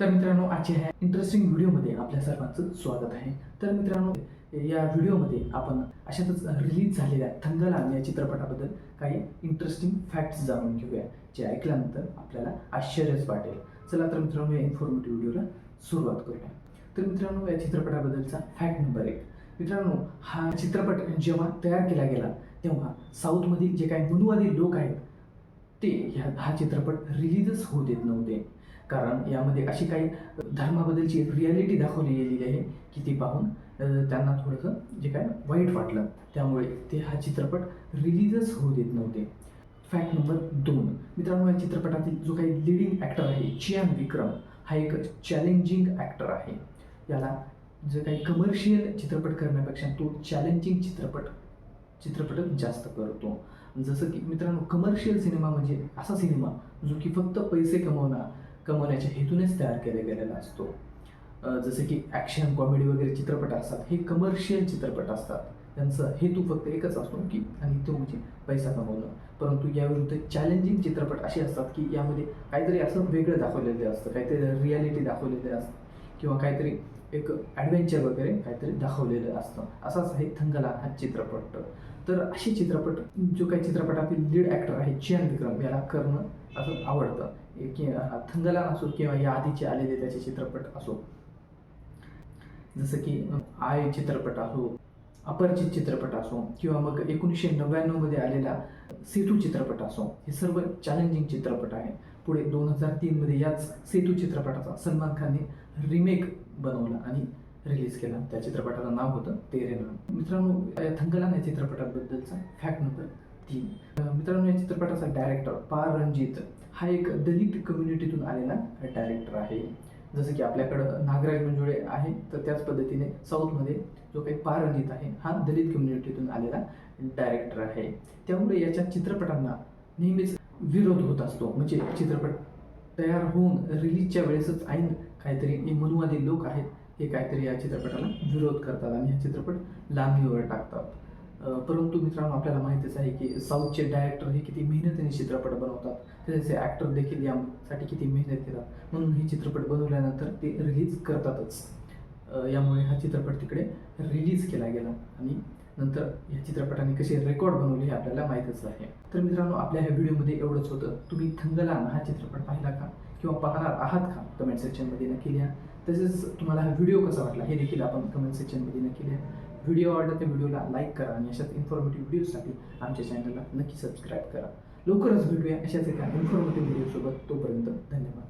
तर मित्रांनो आजच्या ह्या इंटरेस्टिंग व्हिडिओमध्ये आपल्या सर्वांचं स्वागत आहे. तर मित्रांनो या व्हिडिओमध्ये आपण अशातच रिलीज झालेल्या थंगलान या चित्रपटाबद्दल काही इंटरेस्टिंग फॅक्ट्स जाणून घेऊया जे ऐकल्यानंतर आपल्याला आश्चर्यच वाटेल. चला तर मित्रांनो या इन्फॉर्मेटिव्ह व्हिडिओला सुरुवात करूया. तर मित्रांनो या चित्रपटाबद्दलचा फॅक्ट नंबर एक. मित्रांनो हा चित्रपट जेव्हा तयार केला गेला तेव्हा साऊथमधील जे काही मनुवादी लोक आहेत ते ह्या हा चित्रपट रिलीजच होऊ देत नव्हते. कारण यामध्ये अशी काही धर्माबद्दलची रियालिटी दाखवली गेलेली आहे की ती पाहून त्यांना थोडंसं जे काय वाईट वाटलं. त्यामुळे ते हा चित्रपट रिलीजच होऊ देत नव्हते. फॅक्ट नंबर दोन. मित्रांनो या चित्रपटातील जो काही लिडिंग ॲक्टर आहे चियान विक्रम हा एक चॅलेंजिंग ॲक्टर आहे. याला जे काही कमर्शियल चित्रपट करण्यापेक्षा तो चॅलेंजिंग चित्रपट चित्रपट जास्त करतो. जसं की मित्रांनो कमर्शियल सिनेमा म्हणजे असा सिनेमा जो की फक्त पैसे कमवणं कमवण्याच्या हेतूनेच तयार केला गेलेला असतो. जसे जसं की ॲक्शन कॉमेडी वगैरे चित्रपट असतात हे कमर्शियल चित्रपट असतात. त्यांचा हेतू फक्त एकच असतो की आणि तो म्हणजे पैसा कमवणं. परंतु याविरुद्ध चॅलेंजिंग चित्रपट असे असतात की यामध्ये काहीतरी असं वेगळं दाखवलेलं असतं काहीतरी रियालिटी दाखवलेली असतं किंवा काहीतरी एक ॲडव्हेंचर वगैरे काहीतरी दाखवलेलं असतं. असाच आहे थंगला हा चित्रपट. तर असे चित्रपट जो काही चित्रपटातील लीड ॲक्टर आहे चयन विक्रम याला करणं असं आवडतं. ए- हा थंगला असो किंवा या आधीचे आलेले त्याचे चित्रपट असो. जसं की आय चित्रपट असो अपरिचित चित्रपट असो किंवा मग एकोणीसशे नव्याण्णवमध्ये आलेला सेतू चित्रपट असो हे सर्व चॅलेंजिंग चित्रपट आहे. पुढे दोन हजार तीनमध्ये याच सेतू चित्रपटाचा सलमान खानने रिमेक बनवला आणि रिलीज केला. त्या चित्रपटाचं नाव होतं तेरे नाम. मित्रांनो या थंगलान या चित्रपटाबद्दलचा फॅक्ट नंबर तीन. मित्रांनो या चित्रपटाचा डायरेक्टर पार रणजित हा एक दलित कम्युनिटीतून आलेला डायरेक्टर आहे. जसं की आपल्याकडं नागराज मंजुळे आहे तर त्याच पद्धतीने साऊथमध्ये जो काही पार रणजित आहे हा दलित कम्युनिटीतून आलेला डायरेक्टर आहे. त्यामुळे याच्या चित्रपटांना नेहमीच विरोध होत असतो. म्हणजे चित्रपट तयार होऊन रिलीजच्या वेळेसच ऐन काहीतरी हे मनुवादी लोक आहेत हे काहीतरी या चित्रपटाला विरोध करतात आणि हा चित्रपट लांबणीवर टाकतात. परंतु मित्रांनो आपल्याला माहितीच आहे की साऊथचे डायरेक्टर हे किती मेहनतीने चित्रपट बनवतात. त्याचे ॲक्टर देखील यासाठी किती मेहनत घेतात. म्हणून हे चित्रपट बनवल्यानंतर ते रिलीज करतातच. यामुळे हा चित्रपट तिकडे रिलीज केला गेला आणि नंतर या चित्रपटाने कसे रेकॉर्ड बनवले हे आपल्याला माहीतच आहे. तर मित्रांनो आपल्या ह्या व्हिडिओमध्ये एवढंच होतं. तुम्ही थंगलान हा चित्रपट पाहिला का? किंवा पाहणार आहात का? कमेंट सेक्शनमध्ये नक्की लिहा. तसेच तुम्हाला हा व्हिडिओ कसा वाटला हे देखील आपण कमेंट सेक्शनमध्ये नक्की लिहा. व्हिडिओ आवडला त्या व्हिडिओला लाईक करा आणि अशाच इन्फॉर्मेटिव्ह व्हिडिओसाठी आमच्या चॅनलला नक्की सबस्क्राईब करा. लवकरच भेटूया अशाच एका इन्फॉर्मेटिव्ह व्हिडिओसोबत तोपर्यंत धन्यवाद.